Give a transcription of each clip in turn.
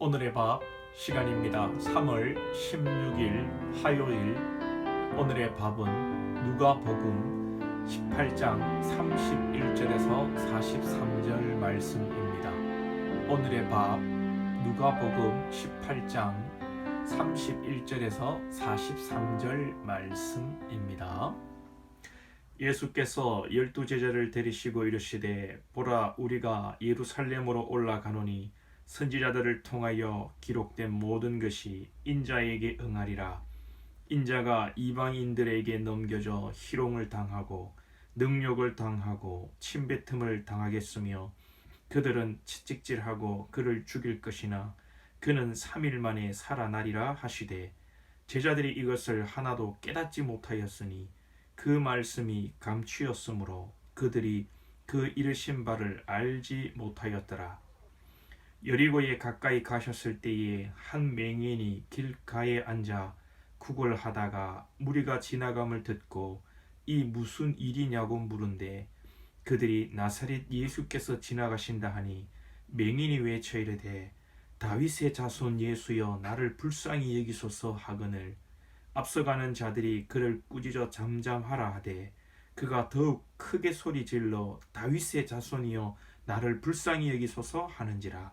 오늘의 밥 시간입니다. 3월 16일 화요일 오늘의 밥은 누가복음 18장 31절에서 43절 말씀입니다. 오늘의 밥 누가복음 18장 31절에서 43절 말씀입니다. 예수께서 열두 제자를 데리시고 이르시되 보라 우리가 예루살렘으로 올라가노니 선지자들을 통하여 기록된 모든 것이 인자에게 응하리라 인자가 이방인들에게 넘겨져 희롱을 당하고 능욕을 당하고 침뱉음을 당하겠으며 그들은 채찍질하고 그를 죽일 것이나 그는 3일 만에 살아나리라 하시되 제자들이 이것을 하나도 깨닫지 못하였으니 그 말씀이 감추었으므로 그들이 그 이르신 바를 알지 못하였더라. 여리고에 가까이 가셨을 때에 한 맹인이 길가에 앉아 구걸하다가 무리가 지나감을 듣고 이 무슨 일이냐고 물은데 그들이 나사렛 예수께서 지나가신다 하니 맹인이 외쳐 이르되 다윗의 자손 예수여 나를 불쌍히 여기소서 하거늘 앞서가는 자들이 그를 꾸짖어 잠잠하라 하되 그가 더욱 크게 소리 질러 다윗의 자손이여 나를 불쌍히 여기소서 하는지라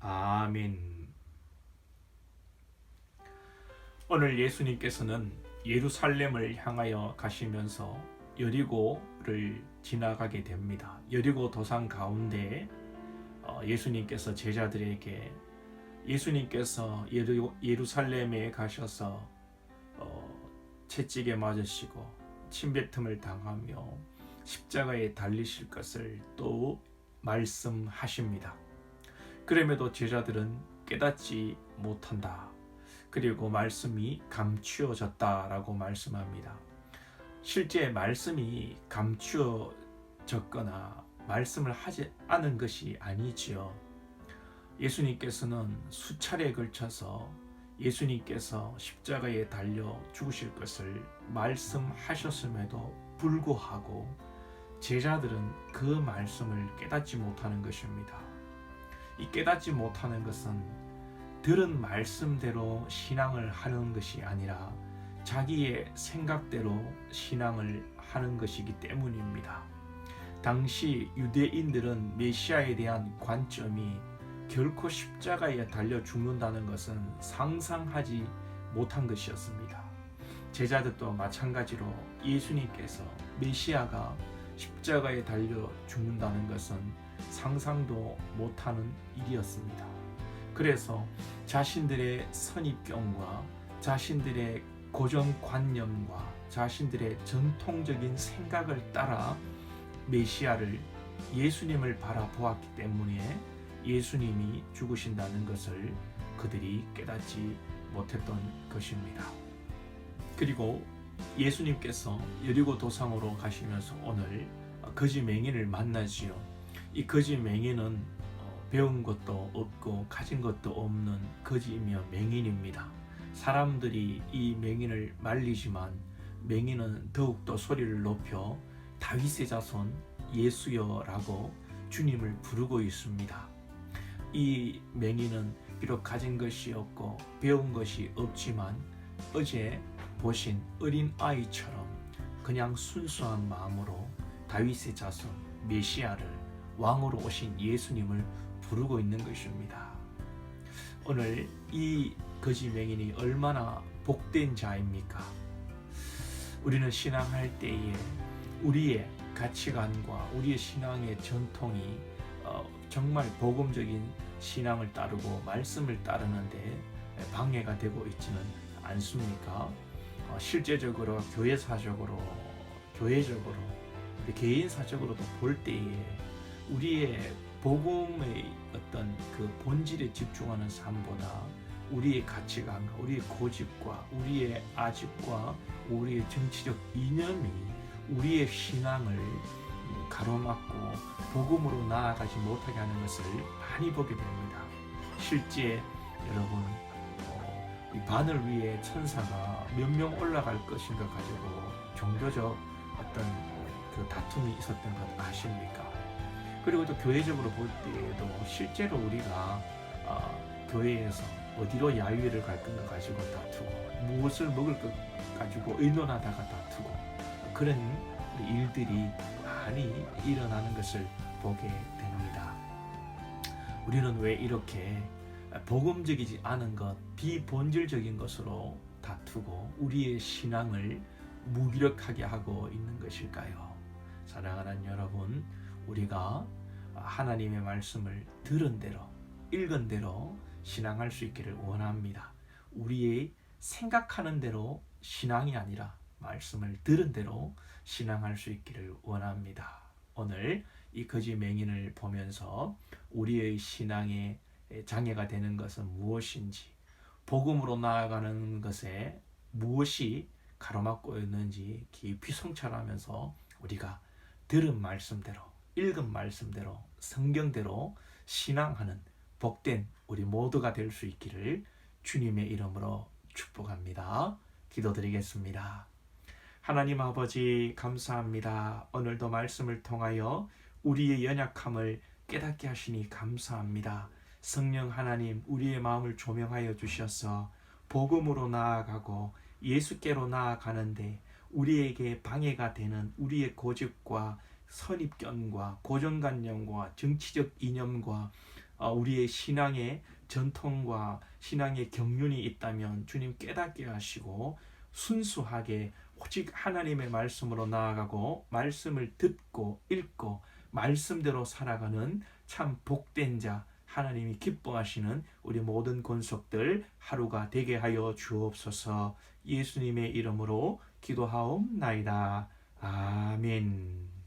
아멘. 오늘 예수님께서는 예루살렘을 향하여 가시면서 여리고를 지나가게 됩니다. 여리고 도상 가운데 어, 예수님께서 제자들에게 예수님께서 예루, 예루살렘에 가셔서 어, 채찍에 맞으시고 침뱉음을 당하며 십자가에 달리실 것을 또 말씀하십니다. 그럼에도 제자들은 깨닫지 못한다. 그리고 말씀이 감추어졌다라고 말씀합니다. 실제 말씀이 감추어졌거나 말씀을 하지 않은 것이 아니지요. 예수님께서는 수차례에 걸쳐서 예수님께서 십자가에 달려 죽으실 것을 말씀하셨음에도 불구하고 제자들은 그 말씀을 깨닫지 못하는 것입니다. 이 깨닫지 못하는 것은 들은 말씀대로 신앙을 하는 것이 아니라 자기의 생각대로 신앙을 하는 것이기 때문입니다. 당시 유대인들은 메시아에 대한 관점이 결코 십자가에 달려 죽는다는 것은 상상하지 못한 것이었습니다. 제자들도 마찬가지로 예수님께서 메시아가 십자가에 달려 죽는다는 것은 상상도 못하는 일이었습니다. 그래서 자신들의 선입견과 자신들의 고정관념과 자신들의 전통적인 생각을 따라 메시아를 예수님을 바라보았기 때문에 예수님이 죽으신다는 것을 그들이 깨닫지 못했던 것입니다. 그리고 예수님께서 여리고 도상으로 가시면서 오늘 거지 맹인을 만나지요. 이 거지 맹인은 배운 것도 없고 가진 것도 없는 거지이며 맹인입니다. 사람들이 이 맹인을 말리지만 맹인은 더욱더 소리를 높여 다윗의 자손 예수여라고 주님을 부르고 있습니다. 이 맹인은 비록 가진 것이 없고 배운 것이 없지만 어제 보신 어린 아이처럼 그냥 순수한 마음으로 다윗의 자손 메시아를 왕으로 오신 예수님을 부르고 있는 것입니다. 오늘 이 거지 맹인이 얼마나 복된 자입니까? 우리는 신앙할 때에 우리의 가치관과 우리의 신앙의 전통이 어, 정말 복음적인 신앙을 따르고 말씀을 따르는데 방해가 되고 있지는 않습니까? 어, 실제적으로 교회사적으로 교회적으로 개인사적으로도 볼 때에 우리의 복음의 어떤 그 본질에 집중하는 삶보다 우리의 가치관과 우리의 고집과 우리의 아집과 우리의 정치적 이념이 우리의 신앙을 가로막고 복음으로 나아가지 못하게 하는 것을 많이 보게 됩니다. 실제 여러분 어, 이 바늘 위에 천사가 몇 명 올라갈 것인가 가지고 종교적 어떤 그 다툼이 있었던 것 아십니까? 그리고 또 교회적으로 볼 때에도 실제로 우리가 어, 교회에서 어디로 야유회를 갈 건가 가지고 다투고 무엇을 먹을 것 가지고 의논하다가 다투고 그런 일들이 많이 일어나는 것을 보게 됩니다. 우리는 왜 이렇게 복음적이지 않은 것, 비본질적인 것으로 다투고 우리의 신앙을 무기력하게 하고 있는 것일까요? 사랑하는 여러분, 우리가 하나님의 말씀을 들은 대로, 읽은 대로 신앙할 수 있기를 원합니다. 우리의 생각하는 대로 신앙이 아니라 말씀을 들은 대로 신앙할 수 있기를 원합니다. 오늘 이 거지 맹인을 보면서 우리의 신앙에 장애가 되는 것은 무엇인지, 복음으로 나아가는 것에 무엇이 가로막고 있는지 깊이 성찰하면서 우리가 들은 말씀대로, 읽은 말씀대로, 성경대로 신앙하는 복된 우리 모두가 될 수 있기를 주님의 이름으로 축복합니다. 기도드리겠습니다. 하나님 아버지 감사합니다. 오늘도 말씀을 통하여 우리의 연약함을 깨닫게 하시니 감사합니다. 성령 하나님 우리의 마음을 조명하여 주셔서 복음으로 나아가고 예수께로 나아가는데 우리에게 방해가 되는 우리의 고집과 선입견과 고정관념과 정치적 이념과 어, 우리의 신앙의 전통과 신앙의 경륜이 있다면 주님 깨닫게 하시고 순수하게 오직 하나님의 말씀으로 나아가고 말씀을 듣고 읽고 말씀대로 살아가는 참 복된 자 하나님이 기뻐하시는 우리 모든 권속들 하루가 되게 하여 주옵소서 예수님의 이름으로 기도하옵나이다. 아멘.